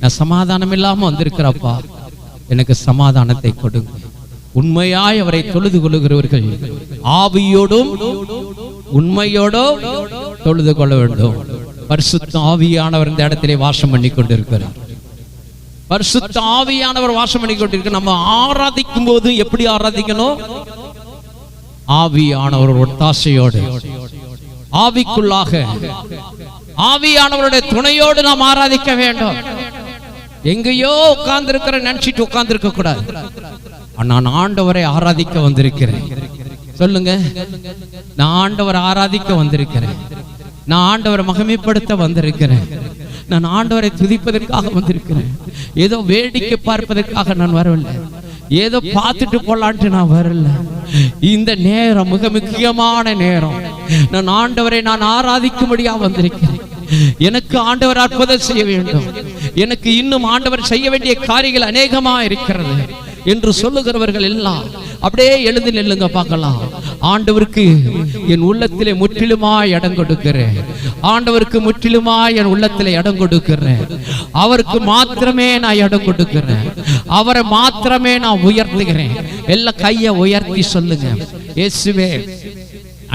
நான் சமாதானம் இல்லாம வந்திருக்கிறப்பா எனக்கு சமாதானத்தை கொடுங்க உண்மையாய் அவரை தொழுது கொள்ளுகிறவர்கள் ஆவியோடும் உண்மையோடும் தொழுது கொள்ள வேண்டும். பரிசுத்த ஆவியானவர் இந்த இடத்திலே வாசம் பண்ணி கொண்டிருக்கிறார். பரிசுத்த ஆவியானவர் வாசம் பண்ணி கொண்டிருக்க நம்ம ஆராதிக்கும் போது எப்படி ஆராதிக்கணும்? ஆவியானவர் ஒத்தாசையோடு ஆவிக்குள்ளாக ஆவியானவருடைய துணையோடு நாம் ஆராதிக்க வேண்டும். எங்கேயோ உட்கார்ந்து இருக்கிற நினைச்சிட்டு உட்கார்ந்து இருக்க கூடாது நான் ஆண்டவரை ஆராதிக்க வந்திருக்கிறேன். சொல்லுங்க. நான் ஆண்டவரை ஆராதிக்க வந்திருக்கிறேன். நான் ஆண்டவரை மகிமைப்படுத்த வந்திருக்கிறேன். நான் ஆண்டவரை துதிப்பதற்காக வந்திருக்கிறேன். ஏதோ வேடிக்கை பார்ப்பதற்காக நான் வரவில்லை. ஏதோ பார்த்துட்டு போலான்ட்டு நான் வரல. இந்த நேரம் மிக முக்கியமான நேரம். நான் ஆண்டவரை நான் ஆராதிக்கும்படியா வந்திருக்கிறேன். எனக்கு ஆண்டவர் அற்புதம் செய்ய வேண்டும். எனக்கு இன்னும் ஆண்டவர் செய்ய வேண்டிய காரியங்கள் அநேகமா இருக்கிறது என்று சொல்லுகிறவர்கள் எல்லாம் அப்படியே எழுந்து நெல்லுங்க பார்க்கலாம். ஆண்டவருக்கு என் உள்ளத்திலே முற்றிலுமா இடம் கொடுக்கிறேன். ஆண்டவருக்கு முற்றிலுமா என் உள்ளத்திலே இடம் கொடுக்கிறேன். அவருக்கு மாத்திரமே நான் இடம் கொடுக்கிறேன். அவரை மாத்திரமே நான் உயர்த்துகிறேன். எல்லா கையை உயர்த்தி சொல்லுங்க. இயேசுவே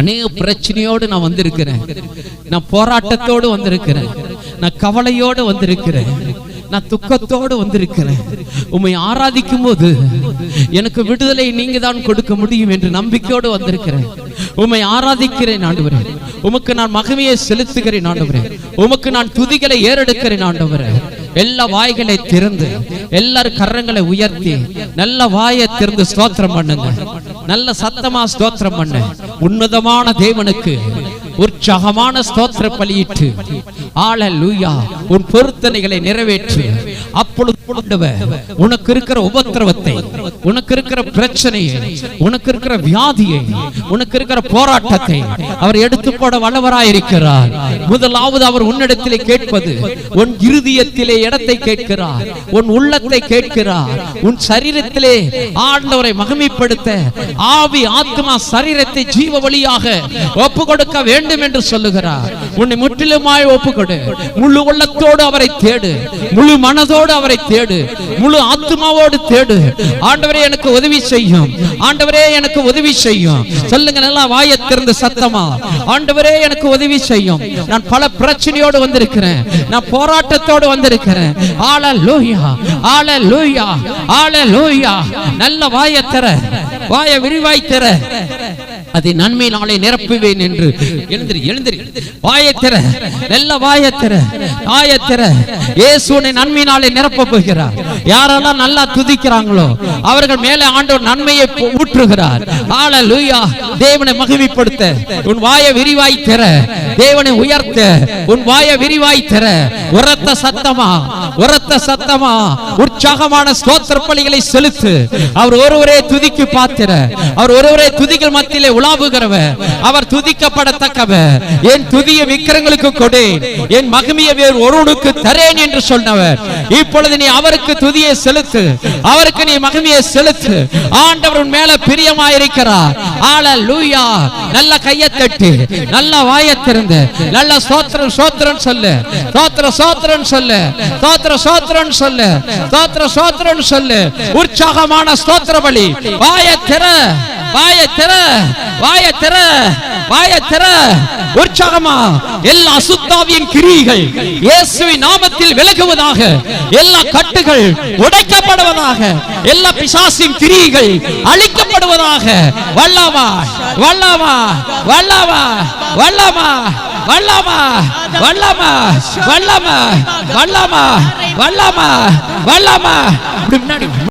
அநேக பிரச்சனையோடு நான் வந்திருக்கிறேன். நான் போராட்டத்தோடு வந்திருக்கிறேன். நான் கவலையோடு வந்திருக்கிறேன். நான் துக்கத்தோடு வந்திருக்கிறேன். உம்மை ஆராதிக்கும் போது எனக்கு விடுதலை நீங்க தான் கொடுக்க முடியும் என்று நம்பிக்கையோடு வந்திருக்கிறேன். உம்மை ஆராதிக்கிறேன் ஆண்டவரே. உமக்கு நான் மகிமையை செலுத்துகிறேன் ஆண்டவரே. உமக்கு நான் துதிகளை ஏறெடுக்கிறேன் ஆண்டவரே. எல்லா வாய்களை திறந்து எல்லாரும் கரங்களை உயர்த்தி நல்ல வாயை திறந்து ஸ்தோத்திரம் பண்ணுங்க. நல்ல சத்தமா ஸ்தோத்திரம் பண்ண. உன்னதமான தேவனுக்கு உற்சாகமான ஸ்தோத்திர பலியிட்டு ஆளலூயா உன் பொருத்தனைகளை நிறைவேற்று. அப்பொழுது உனக்கு இருக்கிற உபத்திரவத்தை உனக்கு இருக்கிற பிரச்சனையை உனக்கு இருக்கிற வியாதியை உனக்கு இருக்கிற போராட்டத்தை அவர் எடுத்து போட வல்லவராயிருக்கிறார். முதலாவது அவர் உன்னிடத்திலே கேட்பது உன் இருதயத்திலே இடத்தை கேட்கிறார் உன் உள்ளத்தை கேட்கிறார். உன் சரீரத்திலே ஆண்டவரை மகிமைப்படுத்த ஆவி ஆத்மா சரீரத்தை ஜீவ வழியாக ஒப்பு கொடுக்க வேண்டும். வேண்டும் என்று சொல்லுகிறார். உன்னை முற்றிலுமாய் ஒப்புக்கொடு. முழு உள்ளத்தோடு அவரை தேடு. முழு மனதோடு அவரை தேடு. முழு ஆத்மாவோடு தேடு. ஆண்டவரே எனக்கு உதவி செய்யும். ஆண்டவரே எனக்கு உதவி செய்யும். சொல்லுங்க நல்லா வாயை திறந்து சத்தமா? ஆண்டவரே எனக்கு உதவி செய்யும். நான் பல பிரச்சனையோடு வந்திருக்கிறேன். நான் போராட்டத்தோடு வந்திருக்கிறேன். ஆள லூயா ஆள லூயா ஆள லூயா நல்ல வாயை தர வாய விரிவாய் தர அதை நன்மை நாளை நிரப்புவேன் என்று எழுந்திரு எழுந்திரு. வாயத்திர நல்ல வாயத்திர வாயத்திர இயேசுனை நன்மையினாலே நிரப்ப போகிறார். யாரெல்லாம் நல்லா துதிக்கிறாங்களோ அவர்கள் மேலே ஆண்டவர் நன்மையை ஊற்றுகிறார். ஆள லூயா தேவனை மகிமைப்படுத்த. உன் வாயை விரிவாய் தர தேவனை உயர்த்த. உன் வாயை விரிவாய் தர உரத்த சத்தமா? உரத்த சத்தமா? உற்சாகமான ஸ்தோத்திர பலிகளை செலுத்து. அவர் ஒருவரே துதிக்கு பாத்திர. அவர் ஒருவரே துதிகள் மத்தியிலே உலாவுகிறவர். அவர் துதிக்கப்படத்தக்க துதிக்கப்படத்தக்கவர் என் துதிய விக்கிரங்களுக்கு கொடு. என் மகிமையை வேறு ஒருவனுக்கு தரேன் என்று சொன்னவர் இப்பொழுது நீ அவருக்கு துதியை செலுத்து. அவருக்கு நீ மகிமையை செலுத்து. ஆண்டவர் மேல பிரியமாயிருக்கிறார். ஆள லூயா நல்ல கையை தட்டு. நல்ல வாயை திறந்து. நல்ல சோத்திரம் சோத்திரம் சொல்லு. சோத்திர சோத்திரம் சொல்லு. சோத்திர சோத்திரம் சொல்லு. சோத்திர சோத்திரம் சொல்லு. உற்சாகமான ஸ்தோத்திர பலி. வாயை திற. வாய திற வாயை திற வாய திற. உற்சாகமா எல்லா அசுத்தாவியின் கிரியைகள் இயேசுவின் நாமத்தில் விலகுவதாக எல்லா கட்டுகள் உடைக்கப்படுவதாக எல்லா பிசாசின் கிரியைகள் அழிக்கப்படுவதாக. வல்லமா வல்லமா வல்லமா வல்லமா வல்லமா வல்லமா வல்லமா வல்லமா வல்லமா வல்லமா முன்னாடி